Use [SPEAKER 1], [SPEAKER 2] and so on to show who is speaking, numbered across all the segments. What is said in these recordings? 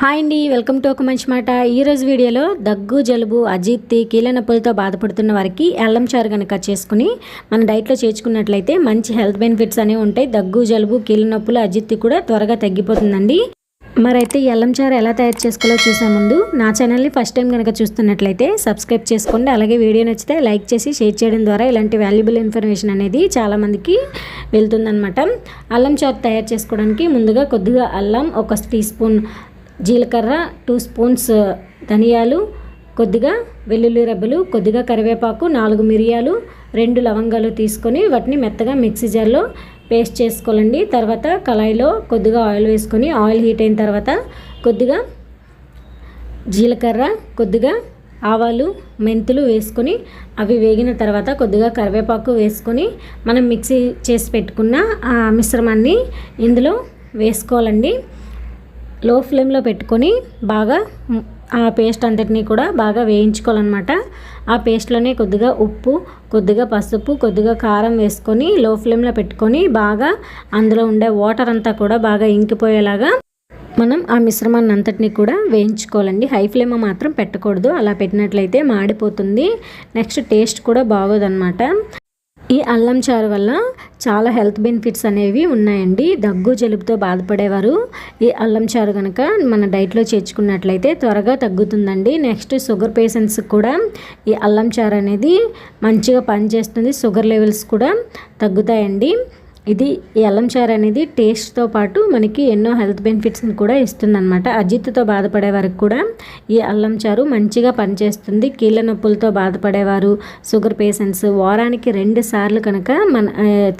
[SPEAKER 1] Hi అండి welcome to ఒక మంచి మాట. ఈరోజు వీడియోలో దగ్గు జలుబు అజీర్తి కీళ్ళ నొప్పులతో బాధపడుతున్న వారికి అల్లం చారు కనుక చేసుకుని మన డైట్లో చేర్చుకున్నట్లయితే మంచి హెల్త్ బెనిఫిట్స్ అనేవి ఉంటాయి. దగ్గు జలుబు కీళ్ళ నొప్పులు అజీర్తి కూడా త్వరగా తగ్గిపోతుందండి. మరైతే ఈ అల్లం చారు ఎలా తయారు చేసుకోవాలో చూసే ముందు నా ఛానల్ని ఫస్ట్ టైం కనుక చూస్తున్నట్లయితే సబ్స్క్రైబ్ చేసుకోండి. అలాగే వీడియో నచ్చితే లైక్ చేసి షేర్ చేయడం ద్వారా ఇలాంటి వాల్యుబుల్ ఇన్ఫర్మేషన్ అనేది చాలామందికి వెళ్తుందనమాట అల్లం చారు తయారు చేసుకోవడానికి ముందుగా కొద్దిగా అల్లం ఒక టీ స్పూన్ జీలకర్ర టూ స్పూన్స్ uh, ధనియాలు కొద్దిగా వెల్లుల్లి రబ్బలు కొద్దిగా కరివేపాకు నాలుగు మిరియాలు రెండు లవంగాలు తీసుకొని వాటిని మెత్తగా మిక్సీ జార్లో పేస్ట్ చేసుకోవాలండి. తర్వాత కళాయిలో కొద్దిగా ఆయిల్ వేసుకొని ఆయిల్ హీట్ అయిన తర్వాత కొద్దిగా జీలకర్ర కొద్దిగా ఆవాలు మెంతులు వేసుకొని అవి వేగిన తర్వాత కొద్దిగా కరివేపాకు వేసుకొని మనం మిక్సీ చేసి పెట్టుకున్న ఆ మిశ్రమాన్ని ఇందులో వేసుకోవాలండి. లో ఫ్లేమ్లో పెట్టుకొని బాగా ఆ పేస్ట్ అంతటినీ కూడా బాగా వేయించుకోవాలన్నమాట. ఆ పేస్ట్లోనే కొద్దిగా ఉప్పు కొద్దిగా పసుపు కొద్దిగా కారం వేసుకొని లో ఫ్లేమ్లో పెట్టుకొని బాగా అందులో ఉండే వాటర్ అంతా కూడా బాగా ఇంకిపోయేలాగా మనం ఆ మిశ్రమాన్ని అంతటిని కూడా వేయించుకోవాలండి. హై ఫ్లేమ్ మాత్రం పెట్టకూడదు. అలా పెట్టినట్లయితే మాడిపోతుంది. నెక్స్ట్ టేస్ట్ కూడా బాగోదన్నమాట. ఈ అల్లం చారు వల్ల చాలా హెల్త్ బెనిఫిట్స్ అనేవి ఉన్నాయండి. దగ్గు జలుబుతో బాధపడేవారు. ఈ అల్లం చారు కనుక మన డైట్లో చేర్చుకున్నట్లయితే త్వరగా తగ్గుతుందండి. నెక్స్ట్ షుగర్ పేషెంట్స్ కూడా ఈ అల్లం చారు అనేది మంచిగా పనిచేస్తుంది. షుగర్ లెవెల్స్ కూడా తగ్గుతాయండి. ఇది ఈ అల్లం చారు అనేది టేస్ట్తో పాటు మనకి ఎన్నో హెల్త్ బెనిఫిట్స్ని కూడా ఇస్తుందన్నమాట. అజిత్తుతో బాధపడే వారికి కూడా ఈ అల్లం చారు మంచిగా పనిచేస్తుంది. కీళ్ళ నొప్పులతో బాధపడేవారు షుగర్ పేషెంట్స్ వారానికి రెండు సార్లు కనుక మన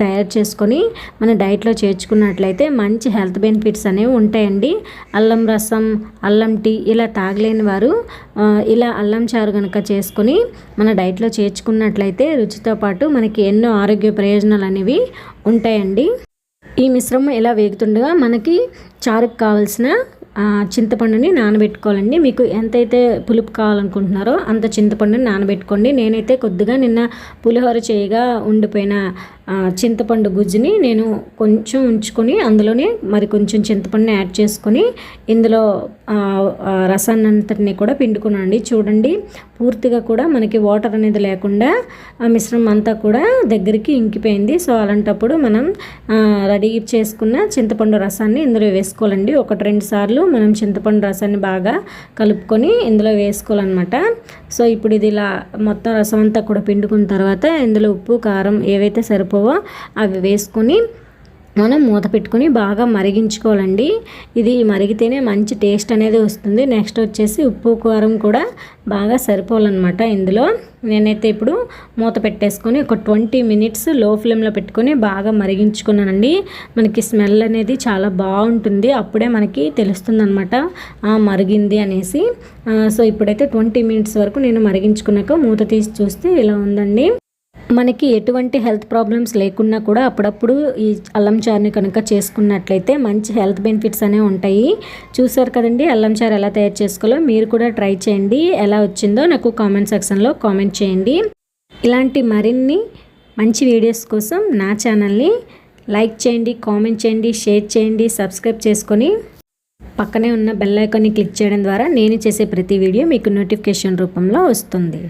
[SPEAKER 1] తయారు చేసుకొని మన డైట్లో చేర్చుకున్నట్లయితే మంచి హెల్త్ బెనిఫిట్స్ అనేవి ఉంటాయండి. అల్లం రసం అల్లం టీ ఇలా తాగలేని వారు ఇలా అల్లం చారు కనుక చేసుకొని మన డైట్లో చేర్చుకున్నట్లయితే రుచితో పాటు మనకి ఎన్నో ఆరోగ్య ప్రయోజనాలు అనేవి ఉంటాయండి. ఈ మిశ్రమం ఇలా వేగుతుండగా మనకి చారుకు కావాల్సిన చింతపండుని నానబెట్టుకోవాలండి. మీకు ఎంతైతే పులుపు కావాలనుకుంటున్నారో అంత చింతపండుని నానబెట్టుకోండి. నేనైతే కొద్దిగా నిన్న పులిహోర చేయగా ఉండిపోయిన చింతపండు గుజ్జుని నేను కొంచెం ఉంచుకొని అందులోనే మరి కొంచెం చింతపండుని యాడ్ చేసుకొని ఇందులో రసాన్ని అంతటిని కూడా పిండుకున్నాండి చూడండి పూర్తిగా కూడా మనకి వాటర్ అనేది లేకుండా ఆ మిశ్రమం అంతా కూడా దగ్గరికి ఇంకిపోయింది. సో అలాంటప్పుడు మనం రెడీ చేసుకున్న చింతపండు రసాన్ని ఇందులో వేసుకోవాలండి. ఒకటి రెండు సార్లు మనం చింతపండు రసాన్ని బాగా కలుపుకొని ఇందులో వేసుకోవాలన్నమాట. సో ఇప్పుడు ఇది ఇలా మొత్తం రసం అంతా కూడా పిండుకున్న తర్వాత ఇందులో ఉప్పు కారం ఏవైతే సరిపో సరిపోవో అవి వేసుకొని మనం మూత పెట్టుకొని బాగా మరిగించుకోవాలండి. ఇది మరిగితేనే మంచి టేస్ట్ అనేది వస్తుంది. నెక్స్ట్ వచ్చేసి ఉప్పు కారం కూడా బాగా సరిపోవాలన్నమాట ఇందులో. నేనైతే ఇప్పుడు మూత పెట్టేసుకొని ఒక ట్వంటీ మినిట్స్లో ఫ్లేమ్లో పెట్టుకొని బాగా మరిగించుకున్నానండి. మనకి స్మెల్ అనేది చాలా బాగుంటుంది. అప్పుడే మనకి తెలుస్తుంది అనమాట మరిగింది అనేసి. సో ఇప్పుడైతే ట్వంటీ మినిట్స్ వరకు నేను మరిగించుకున్నాక మూత తీసి చూస్తే ఇలా ఉందండి. మనకి ఎటువంటి హెల్త్ ప్రాబ్లమ్స్ లేకున్నా కూడా అప్పుడప్పుడు ఈ అల్లం చారుని కనుక చేసుకున్నట్లయితే మంచి హెల్త్ బెనిఫిట్స్ అనేవి ఉంటాయి. చూసారు కదండి అల్లం చారు ఎలా తయారు చేసుకోవాలో? మీరు కూడా ట్రై చేయండి. ఎలా వచ్చిందో నాకు కామెంట్ సెక్షన్లో కామెంట్ చేయండి. ఇలాంటి మరిన్ని మంచి వీడియోస్ కోసం నా ఛానల్ని లైక్ చేయండి కామెంట్ చేయండి షేర్ చేయండి సబ్స్క్రైబ్ చేసుకొని పక్కనే ఉన్న బెల్ ఐకాన్ని క్లిక్ చేయడం ద్వారా నేను చేసే ప్రతి వీడియో మీకు నోటిఫికేషన్ రూపంలో వస్తుంది.